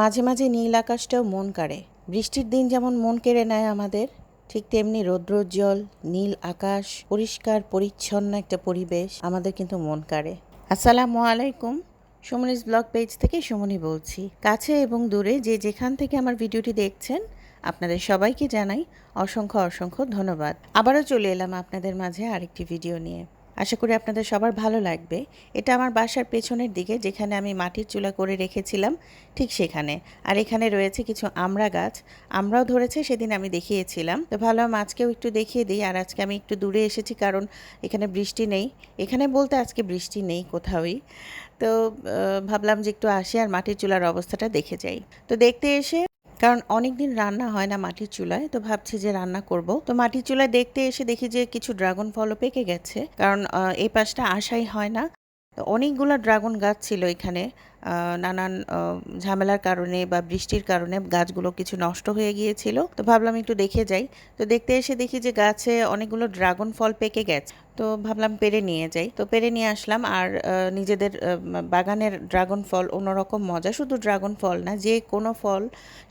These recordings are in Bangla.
মাঝে মাঝে নীল আকাশটাও মন কাড়ে। বৃষ্টির দিন যেমন মন কেড়ে নেয় আমাদের, ঠিক তেমনি রৌদ্রোজ্জ্বল, নীল আকাশ, পরিষ্কার, পরিচ্ছন্ন একটা পরিবেশ আমাদের কিন্তু মন কাড়ে। আসসালামু আলাইকুম, সুমনিস ব্লগ পেজ থেকে সুমনি বলছি। কাছে এবং দূরে যে যেখান থেকে আমার ভিডিওটি দেখছেন, আপনাদের সবাইকে জানাই অসংখ্য অসংখ্য ধন্যবাদ। আবারও চলে এলাম আপনাদের মাঝে আরেকটি ভিডিও নিয়ে। আশা করি আপনাদের সবার ভালো লাগবে। এটা আমার বাসার পেছনের দিকে, যেখানে আমি মাটির চুলা করে রেখেছিলাম, ঠিক সেখানে। আর এখানে রয়েছে কিছু আমড়া গাছ। আমরাও ধরেছে, সেদিন আমি দেখিয়েছিলাম। তো ভালো আজকেও একটু দেখিয়ে দিই, আর আজকে আমি একটু দূরে এসেছি, কারণ এখানে বৃষ্টি নেই। এখানে বলতে আজকে বৃষ্টি নেই কোথাওই। তো ভাবলাম যে একটু আসি আর মাটির চুলার অবস্থাটা দেখে যাই। তো দেখতে এসে কারণ অনেক দিন রান্না হয় না মাটির চুলায়, তো ভাবছি যে রান্না করব। তো মাটির চুলায় দেখতে এসে দেখি যে কিছু ড্রাগন ফলও পেকে গেছে। কারণ এই পাশটা আসাই হয় না। অনেকগুলো ড্রাগন গাছ ছিল এখানে। নানান ঝামেলার কারণে বা বৃষ্টির কারণে গাছগুলো কিছু নষ্ট হয়ে গিয়েছিল। তো ভাবলাম একটু দেখে যাই। তো দেখতে এসে দেখি যে গাছে অনেকগুলো ড্রাগন ফল পেকে গেছে। তো ভাবলাম পেরে নিয়ে যাই। তো পেরে নিয়ে আসলাম আর নিজেদের বাগানের ড্রাগন ফল অন্যরকম মজা। শুধু ড্রাগন ফল না, যে কোনো ফল,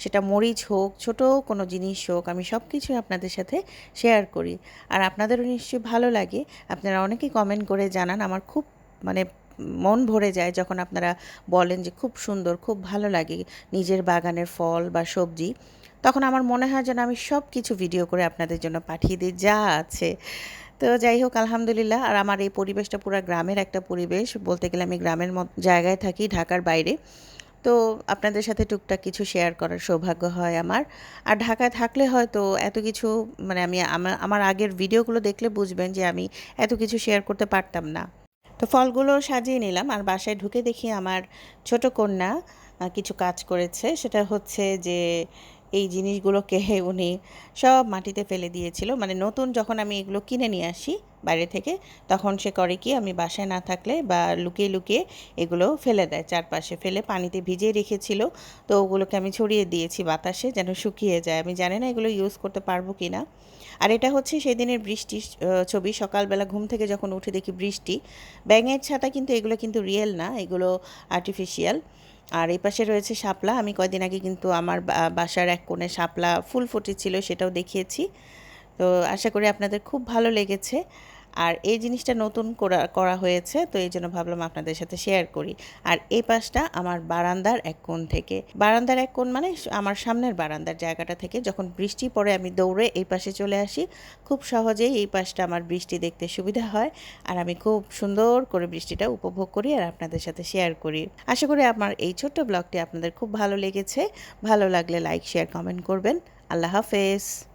সেটা মরিচ হোক, ছোট কোনো জিনিস হোক, আমি সব কিছুই আপনাদের সাথে শেয়ার করি। আর আপনাদেরও নিশ্চয়ই ভালো লাগে। আপনারা অনেকেই কমেন্ট করে জানান, আমার খুব মানে মন ভরে যায় যখন আপনারা বলেন যে খুব সুন্দর, খুব ভালো লাগে নিজের বাগানের ফল বা সবজি। তখন আমার মনে হয় যেন আমি সব কিছু ভিডিও করে আপনাদের জন্য পাঠিয়ে দিই, যা আছে। তো যাই হোক, আলহামদুলিল্লাহ। আর আমার এই পরিবেশটা পুরো গ্রামের একটা পরিবেশ। বলতে গেলে আমি গ্রামের জায়গায় থাকি, ঢাকার বাইরে। তো আপনাদের সাথে টুকটাক কিছু শেয়ার করার সৌভাগ্য হয় আমার। আর ঢাকায় থাকলে হয়তো এত কিছু মানে আমি আমার আগের ভিডিওগুলো দেখলে বুঝবেন যে আমি এত কিছু শেয়ার করতে পারতাম না। তো ফলগুলো সাজিয়ে নিলাম আর বাসায় ঢুকে দেখি আমার ছোট কন্যা কিছু কাজ করেছে। সেটা হচ্ছে যে এই জিনিসগুলোকে উনি সব মাটিতে ফেলে দিয়েছিল। মানে নতুন যখন আমি এগুলো কিনে নিয়ে আসি বাইরে থেকে তখন সে করে কি আমি বাসায় না থাকলে বা লুকিয়ে লুকিয়ে এগুলো ফেলে দেয় চারপাশে ফেলে পানিতে ভিজিয়ে রেখেছিল। তো ওগুলোকে আমি ছড়িয়ে দিয়েছি বাতাসে যেন শুকিয়ে যায়। আমি জানি না এগুলো ইউজ করতে পারব কি না আর এটা হচ্ছে সেদিনের বৃষ্টির আহ, ছবি। সকালবেলা ঘুম থেকে যখন উঠে দেখি বৃষ্টি ব্যাঙের ছাতা কিন্তু এগুলো কিন্তু রিয়েল না এগুলো আর্টিফিশিয়াল আর এই পাশে রয়েছে শাপলা। আমি কয়দিন আগে কিন্তু আমার বাসার এক কোণে শাপলা ফুল ফুটেছিল, সেটাও দেখিয়েছি। তো আশা করি আপনাদের খুব ভালো লেগেছে। আর এই জিনিসটা নতুন করা করা হয়েছে, তো এই জন্য ভাবলাম আপনাদের সাথে শেয়ার করি। আর এই পাশটা আমার বারান্দার এক কোণ থেকে। বারান্দার এক কোণ মানে আমার সামনের বারান্দার জায়গাটা থেকে। যখন বৃষ্টি পড়ে আমি দৌড়ে এই পাশে চলে আসি। খুব সহজেই এই পাশটা আমার বৃষ্টি দেখতে সুবিধা হয়। আর আমি খুব সুন্দর করে বৃষ্টিটা উপভোগ করি আর আপনাদের সাথে শেয়ার করি। আশা করি আমার এই ছোট্ট ব্লগটি আপনাদের খুব ভালো লেগেছে। ভালো লাগলে লাইক শেয়ার কমেন্ট করবেন। আল্লাহ হাফেজ।